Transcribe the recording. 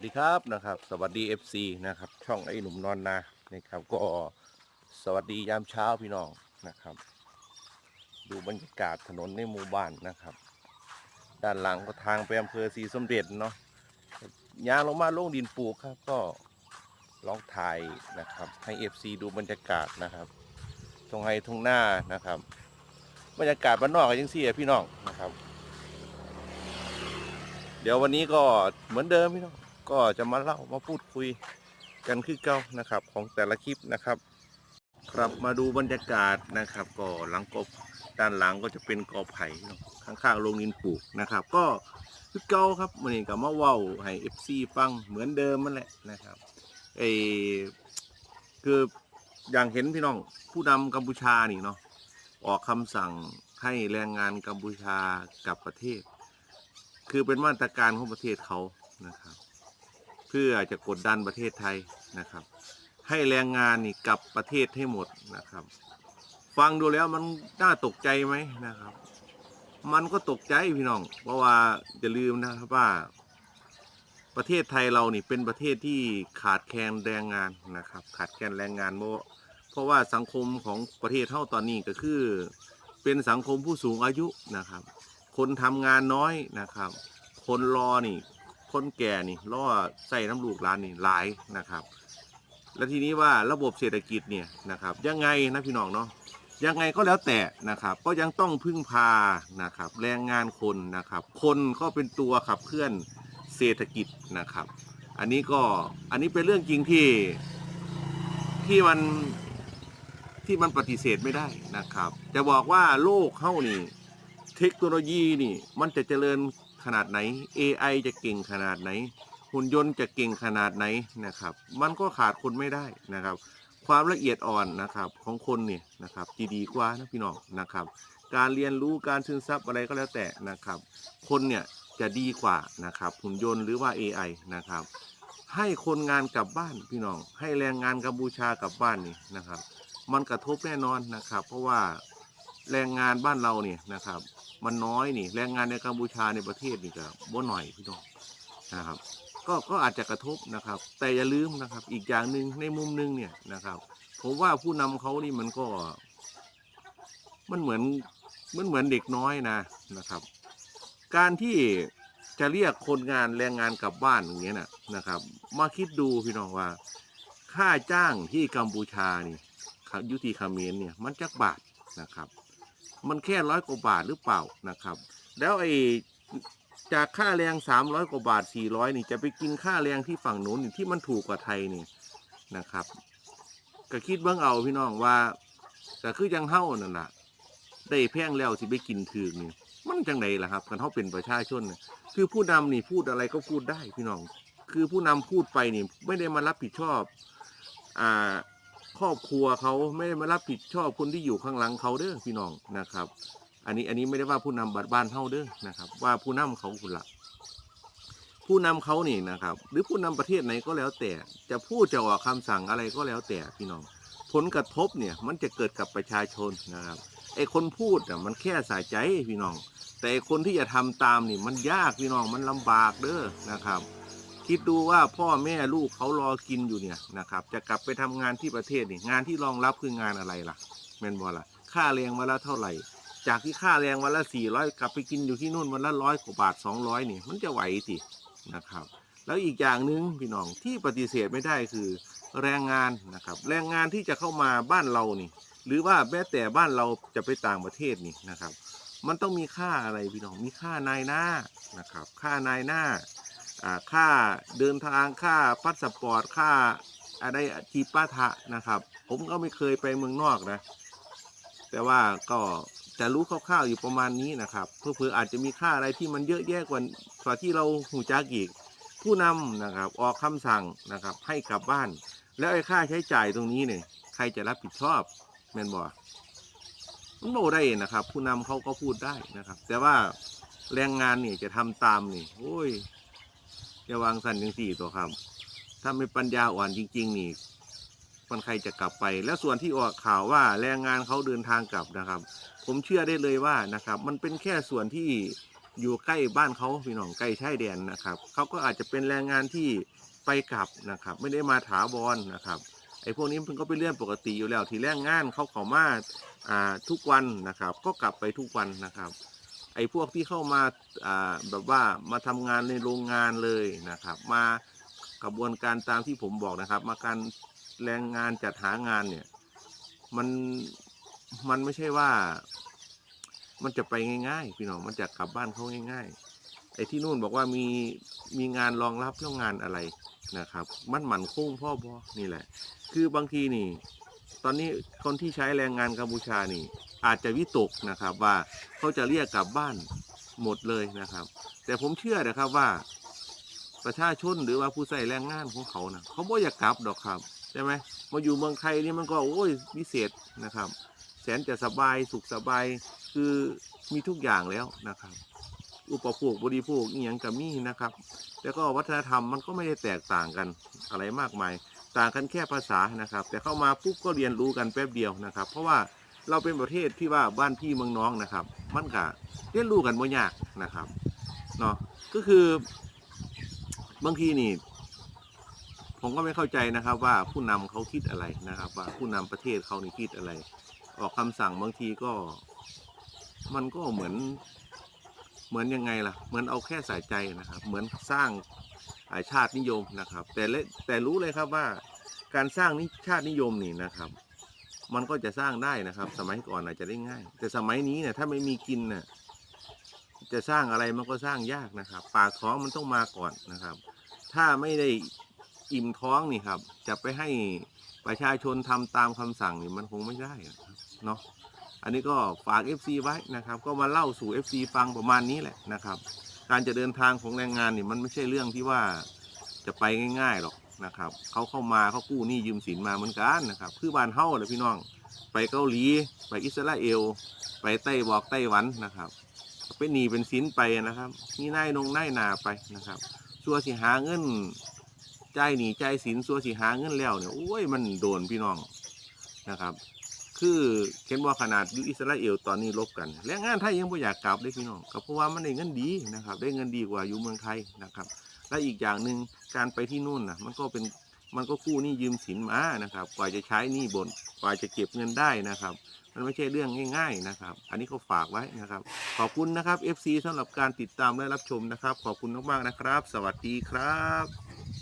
สวัสดีครับนะครับ สวัสดี FC นะครับ ช่องไอ้หนุ่มนอนนานะครับ ก็สวัสดียามเช้าพี่น้องนะครับ ดูบรรยากาศถนนในหมู่บ้านนะครับ ด้านหลังก็ทางไปอำเภอศรีสมเด็จเนาะยางลงมาลงดินปลูกครับก็ลองถ่ายนะครับ ให้ FC ดูบรรยากาศนะครับตรงไฮทุ่งหน้านะครับ บรรยากาศบ้านนอกก็ยังเสียพี่น้องนะครับ เดี๋ยววันนี้ก็เหมือนเดิมพี่น้อง ก็จะมาเล่ามาพูดคุยกันคือเก่านะครับของแต่ละคลิปนะครับ ครับมาดูบรรยากาศนะครับ ก็หลังกบด้านหลังก็จะเป็นกอไผ่ข้างๆโรงดินปลูกนะครับ ก็คือเก่าครับมันนี้ก็มาเว้าให้ FC ฟังเหมือนเดิมมันแหละนะครับไอคืออย่างเห็นพี่น้องผู้นำกัมพูชานี่เนาะออกคำสั่งให้แรงงานกัมพูชากลับประเทศ คือเป็นมาตรการของประเทศเขานะครับ เพื่อจะกดดันประเทศไทยนะครับ ให้แรงงานนี่กลับประเทศให้หมดนะครับ ฟังดูแล้วมันน่าตกใจไหมนะครับ มันก็ตกใจพี่น้อง เพราะว่าอย่าลืมนะครับว่า ประเทศไทยเรานี่เป็นประเทศที่ขาดแคลนแรงงานนะครับ ขาดแคลนแรงงานเพราะเพราะว่าสังคมของประเทศเท่าตอนนี้ก็คือ เป็นสังคมผู้สูงอายุนะครับ คนทำงานน้อยนะครับ คนรอนี่ คนแก่นี่ล่อใส่น้ำลูกหลานนี่หลายนะครับ แล้วทีนี้ว่าระบบเศรษฐกิจเนี่ยนะครับ ยังไงนะพี่น้องเนาะยังไงก็แล้วแต่นะครับ ก็ยังต้องพึ่งพานะครับ แรงงานคนนะครับ คนก็เป็นตัวขับเคลื่อนเศรษฐกิจนะครับ อันนี้ก็อันนี้เป็นเรื่องจริงที่ที่มันที่มันปฏิเสธไม่ได้นะครับ จะบอกว่าโลกเข้านี่ เทคโนโลยีนี่มันจะเจริญ ขนาดไหน AI จะเก่งขนาดไหน หุ่นยนต์จะเก่งขนาดไหนนะครับ มันก็ขาดคนไม่ได้นะครับ ความละเอียดอ่อนนะครับของคนเนี่ยนะครับจะดีกว่านะพี่น้องนะครับ การเรียนรู้การซึมซับอะไรก็แล้วแต่นะครับ คนเนี่ยจะดีกว่านะครับหุ่นยนต์หรือว่า AI นะครับ ให้คนงานกลับบ้านพี่น้อง ให้แรงงานกัมพูชากลับบ้านนี่นะครับ มันกระทบแน่นอนนะครับ เพราะว่าแรงงานบ้านเราเนี่ยนะครับ มันน้อยนี่ แรงงานในกัมพูชาในประเทศนี่ก็บ่หน่อยพี่น้องนะครับ ก็ก็อาจจะกระทบนะครับ แต่อย่าลืมนะครับ อีกอย่างหนึ่งในมุมหนึงเนี่ยนะครับผมว่าผู้นำเขานี่มันก็ มันเหมือนมันเหมือนเด็กน้อยนะนะครับ การที่จะเรียกคนงานแรงงานกลับบ้านอย่างเงี้ยนะนะครับ มาคิดดูพี่น้องว่า ค่าจ้างที่กัมพูชานี่ยุติคาเมนเนี่ย มันจักบาทนะครับ มันแค่ร้อยกว่าบาทหรือเปล่านะครับ แล้วไอ้จากค่าแรงสามร้อยกว่าบาทสี่ร้อยนี่จะไปกินค่าแรงที่ฝั่งนู้นที่มันถูกกว่าไทยนี่นะครับก็คิดเบิ่งเอาพี่น้องว่าก็คือจังเฮ้านั่นแหละได้แพงแล้วสิไปกินถือนี่มันจังไดล่ะครับกันเฮาเป็นประชาชนนคือผู้นำนี่พูดอะไรก็พูดได้พี่น้อง คือผู้นำพูดไปนี่ไม่ได้มารับผิดชอบ อ่า ครอบครัวเขาไม่ได้มารับผิดชอบคนที่อยู่ข้างหลังเขาเด้อพี่น้องนะครับ อันนี้อันนี้ไม่ได้ว่าผู้นำบัตรบ้านเฮาเด้อนะครับ ว่าผู้นำเขาคุณละผู้นำเขานี่นะครับ หรือผู้นำประเทศไหนก็แล้วแต่ จะพูดจะออกคำสั่งอะไรก็แล้วแต่พี่น้อง ผลกระทบเนี่ยมันจะเกิดกับประชาชนนะครับไอ้คนพูดอะมันแค่สายใจพี่น้อง แต่คนที่จะทำตามนี่มันยากพี่น้องมันลำบากเด้อนะครับ คิดดูว่าพ่อแม่ลูกเขารอกินอยู่เนี่ยนะครับ จะกลับไปทำงานที่ประเทศนี่งานที่รองรับคืองานอะไรล่ะแมนบอล่ะ ค่าแรงวันละเท่าไหร่ จากที่ค่าแรงวันละสี่ร้อยกลับไปกินอยู่ที่นู่นวันละร้อยกว่าบาทสองร้อยนี่ มันจะไหวสินะครับ แล้วอีกอย่างหนึ่งพี่น้องที่ปฏิเสธไม่ได้คือแรงงานนะครับ แรงงานที่จะเข้ามาบ้านเรานี่ หรือว่าแม้แต่บ้านเราจะไปต่างประเทศนี่นะครับ มันต้องมีค่าอะไรพี่น้องมีค่านายหน้านะครับ ค่านายหน้า ค่าเดินทางค่าพาสปอร์ตค่าอะไรจีปาถะนะครับ ผมก็ไม่เคยไปเมืองนอกนะ แต่ว่าก็จะรู้คร่าวๆอยู่ประมาณนี้นะครับเพื่อๆอาจจะมีค่าอะไรที่มันเยอะแยะกว่ากว่าที่เราหูจักอีก ผู้นำนะครับออกคำสั่งนะครับ ให้กลับบ้าน แล้วไอ้ค่าใช้จ่ายตรงนี้เนี่ยใครจะรับผิดชอบแมนบ่มันโมได้นะครับ ผู้นำเขาก็พูดได้นะครับ แต่ว่าแรงงานเนี่ยจะทำตามนี่โอ้ย อย่าวางสันยังสี่ตัวครับ ถ้าไม่ปัญญาอ่อนจริง ๆ นี่มันใครจะกลับไป แล้วส่วนที่ออกข่าวว่าแรงงานเขาเดินทางกลับนะครับ ผมเชื่อได้เลยว่านะครับ มันเป็นแค่ส่วนที่อยู่ใกล้บ้านเขาพี่น้องใกล้ชายแดนนะครับเขาก็อาจจะเป็นแรงงานที่ไปกลับนะครับ ไม่ได้มาถาวรนะครับไอ้พวกนี้มันก็เป็นเรื่องปกติอยู่แล้วที่แรงงานเขาเขามาอ่าทุกวันนะครับ ก็กลับไปทุกวันนะครับ ไอ้พวกที่เข้ามาอ่าแบบว่ามาทำงานในโรงงานเลยนะครับ มากระบวนการตามที่ผมบอกนะครับ มาการแรงงานจัดหางานเนี่ย มันมันไม่ใช่ว่า มันจะไปง่าย ๆ พี่น้องมันจะกลับบ้านเขาง่าย ๆ ไอ้ที่นู่นบอกว่ามีมีงานรองรับเรื่องงานอะไรนะครับ มันหมั่นคงพ่อบอนี่แหละ คือบางทีนี่ ตอนนี้คนที่ใช้แรงงานกัมพูชานี่ อาจจะวิตกนะครับว่าเขาจะเรียกกลับบ้านหมดเลยนะครับ แต่ผมเชื่อนะครับว่า ประชาชนหรือว่าผู้ใส่แรงงานของเขานะเขาบ่อยากกลับดอกครับใช่ไหมมาอยู่เมืองไทยนี่มันก็โอ้ยพิเศษนะครับ แสนจะสบายสุขสบายคือมีทุกอย่างแล้วนะครับ อุปโภคบริโภคอีหยังกับมีนะครับ แล้วก็วัฒนธรรมมันก็ไม่ได้แตกต่างกันอะไรมากมาย ต่างกันแค่ภาษานะครับ แต่เข้ามาปุ๊บก็เรียนรู้กันแป๊บเดียวนะครับ เพราะว่า เราเป็นประเทศที่ว่าบ้านพี่เมืองน้องนะครับ มันก็เรียนรู้กันบ่ยากนะครับเนาะก็คือบางทีนี่ ผมก็ไม่เข้าใจนะครับ ว่าผู้นำเขาคิดอะไรนะครับ ว่าผู้นำประเทศเขานี่คิดอะไร ออกคำสั่งบางทีก็ มันก็เหมือน เหมือนยังไงล่ะ เหมือนเอาแค่สายใจนะครับ เหมือนสร้างอาชาตินิยมนะครับ แต่เลแต่รู้เลยครับว่าการสร้างนิชาตินิยมนี่นะครับ มันก็จะสร้างได้นะครับ สมัยก่อนอาจจะได้ง่าย แต่สมัยนี้เนี่ยถ้าไม่มีกินเนี่ยจะสร้างอะไรมันก็สร้างยากนะครับ ปากท้องมันต้องมาก่อนนะครับ ถ้าไม่ได้อิ่มท้องนี่ครับ จะไปให้ประชาชนทำตามคำสั่งนี่มันคงไม่ได้นะเนาะอันนี้ก็ฝาก FC ไว้นะครับ ก็มาเล่าสู่ FC ฟังประมาณนี้แหละนะครับ การจะเดินทางของแรงงานนี่มันไม่ใช่เรื่องที่ว่าจะไปง่ายๆหรอก นะครับ เขาเข้ามาเขากู้หนี้ยืมสินมาเหมือนกันนะครับ คือบ้านเฮาเลยพี่น้อง ไปเกาหลี ไปอิสราเอล ไปไต้บอกไต้หวันนะครับเป็นหนี้เป็นสินไปนะครับนี่นายนงนายนาไปนะครับสัวสิหาเงินใจหนีใจสินสัวสิหาเงินแล้วเนี่ยโอ้ยมันโดนพี่น้องนะครับ คือเห็นว่าขนาดอยู่อิสราเอลตอนนี้ลบกันแรงงานไทยยังไม่อยากกลับเลยพี่น้องก็เพราะว่ามันได้เงินดีนะครับ ได้เงินดีกว่าอยู่เมืองไทยนะครับ และอีกอย่างหนึ่ง การไปที่นู่นนะมันก็เป็นมันก็คู่หนี้ยืมสินมานะครับ กว่าจะใช้หนี้บนกว่าจะเก็บเงินได้นะครับ มันไม่ใช่เรื่องง่าย ๆนะครับ อันนี้ก็ฝากไว้นะครับ ขอบคุณนะครับ FC สำหรับการติดตามและรับชมนะครับ ขอบคุณมากๆนะครับ สวัสดีครับ